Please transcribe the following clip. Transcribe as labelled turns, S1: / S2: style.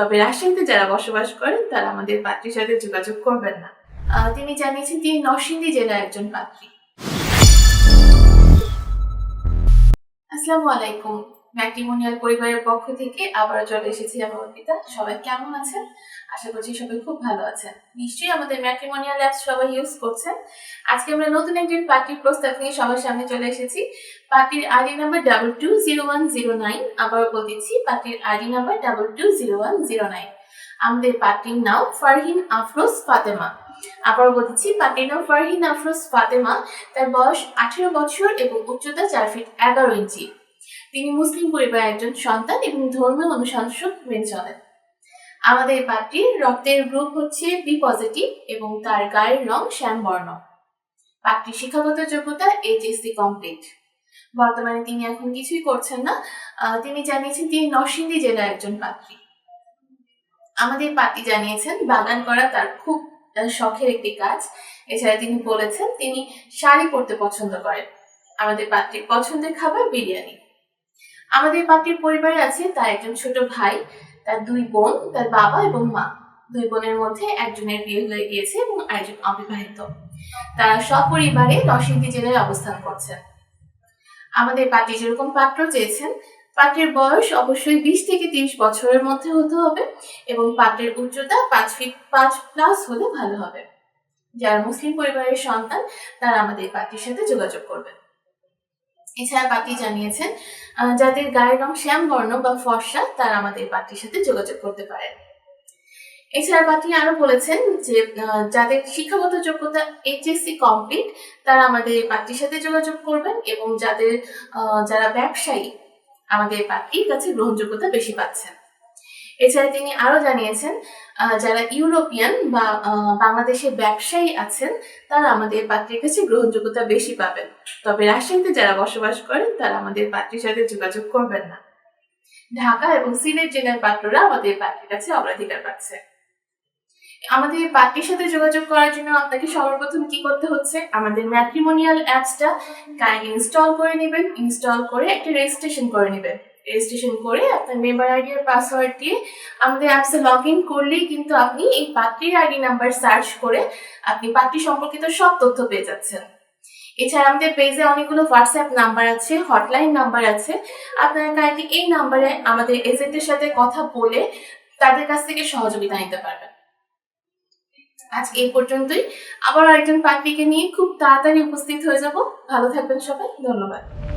S1: তবে রাজশাহীতে যারা বসবাস করেন, তারা আমাদের পাত্রীর সাথে যোগাযোগ করবেন না। তিনি জানিয়েছেন তিনি নরসিংদী জেলার একজন পাত্রী। আসসালামু আলাইকুম। ম্যাট্রিমোনিয়াল পরিবারের পক্ষ থেকে আবার চলে এসেছি আমি অর্পিতা। সবাই কেমন আছেন? আশা করছি সবাই খুব ভালো আছেন। নিশ্চয়ই আমাদের ম্যাট্রিমোনিয়াল অ্যাপস সবাই ইউজ করছেন। আজকে আমরা নতুন একজন পার্টির প্রস্তাব নিয়ে সবার সামনে চলে এসেছি। পার্টির ID number double two zero one zero nine আবার বলতেছি পার্টির ID number double two zero one zero nine আমাদের পার্টির নাম ফারহিন আফরোজ ফাতেমা। আবার বলতেছি পার্টির নাম ফারহিন আফরোজ ফাতেমা। তার বয়স আঠেরো বছর এবং উচ্চতা চার ফিট এগারো ইঞ্চি তিনি মুসলিম পরিবারের একজন সন্তান এবং ধর্মীয় অনুশাসক মেনে চলেন। আমাদের পার্টির রক্তের গ্রুপ হচ্ছে বি পজিটিভ এবং তার গায়ের রং শ্যাম বর্ণ পার্টির শিক্ষাগত যোগ্যতা এইচএসসি কমপ্লিট বর্তমানে তিনি এখন কিছুই করছেন না। তিনি জানিয়েছেন তিনি নরসিংদী জেলার একজন পাত্রী। আমাদের পার্টি জানিয়েছেন। বাগান করা তার খুব শখের একটি কাজ। এছাড়া তিনি বলেছেন তিনি শাড়ি পরতে পছন্দ করেন। আমাদের পাত্রীর পছন্দের খাবার বিরিয়ানি। আমাদের পাত্রীর পরিবারে আছে তার একজন ছোট ভাই, তার দুই বোন, তার বাবা এবং মা। দুই বোনের মধ্যে একজনের বিয়ে হয়ে গিয়েছে এবং আরেকজন অবিবাহিত। তারা সপরিবারে নরসিংদী জেলায় অবস্থান করছেন। আমাদের পার্টি যেরকম পাত্র চেয়েছেন পাত্রের বয়স অবশ্যই বিশ থেকে তিরিশ বছরের মধ্যে হতে হবে এবং পাত্রের উচ্চতা পাঁচ ফিট পাঁচ প্লাস হলে ভালো হবে। যারা মুসলিম পরিবারের সন্তান, তারা আমাদের পার্টির সাথে যোগাযোগ করবেন। এছাড়া পার্টি জানিয়েছেন যাদের গায়ের রং শ্যাম বর্ণ বা ফর্সা, তারা আমাদের পার্টির সাথে যোগাযোগ করতে পারেন। এছাড়া পার্টি আরও বলেছেন যে যাদের শিক্ষাগত যোগ্যতা এইচএসসি কমপ্লিট তারা আমাদের পার্টির সাথে যোগাযোগ করবেন এবং যাদের যারা ব্যবসায়ী, আমাদের পার্টির কাছে গ্রহণযোগ্যতা বেশি পাচ্ছেন। এছাড়া তিনি আরও জানিয়েছেন যারা ইউরোপিয়ান বা আহ, বাংলাদেশের ব্যবসায়ী আছেন তারা আমাদের পাত্রের কাছে গ্রহণযোগ্যতা বেশি পাবেন। তবে রাজশাহীতে যারা বসবাস করেন তারা আমাদের পাত্রীর সাথে যোগাযোগ করবেন না। ঢাকা এবং সিলেট জেলার পাত্ররা আমাদের পাত্রের কাছে অগ্রাধিকার পাচ্ছে। আমাদের পাত্রীর সাথে যোগাযোগ করার জন্য আপনাকে সর্বপ্রথম কি করতে হচ্ছে? আমাদের ম্যাট্রিমোনিয়াল অ্যাপসটা কাইন্ডলি ইনস্টল করে নেবেন। ইনস্টল করে একটা রেজিস্ট্রেশন করে নেবেন। রেজিস্ট্রেশন করে আপনার মেম্বার আইডি আর পাসওয়ার্ড দিয়ে আমাদের অ্যাপসে লগ ইন করলেই কিন্তু আপনি এই পাত্রীর আইডি নাম্বার সার্চ করে আপনি পাত্রী সম্পর্কিত সব তথ্য পেয়ে যাচ্ছেন। এছাড়া আমাদের পেজে অনেকগুলো হোয়াটসঅ্যাপ নাম্বার আছে হটলাইন নাম্বার আছে। আপনারা কাইন্ডলি এই নাম্বারে আমাদের এজেন্টের সাথে কথা বলে তাদের কাছ থেকে সহযোগিতা নিতে পারবেন। আজ এই পর্যন্তই। আবার আরেকজন পাত্রীকে নিয়ে খুব তাড়াতাড়ি উপস্থিত হয়ে যাব। ভালো থাকবেন সবাই। ধন্যবাদ।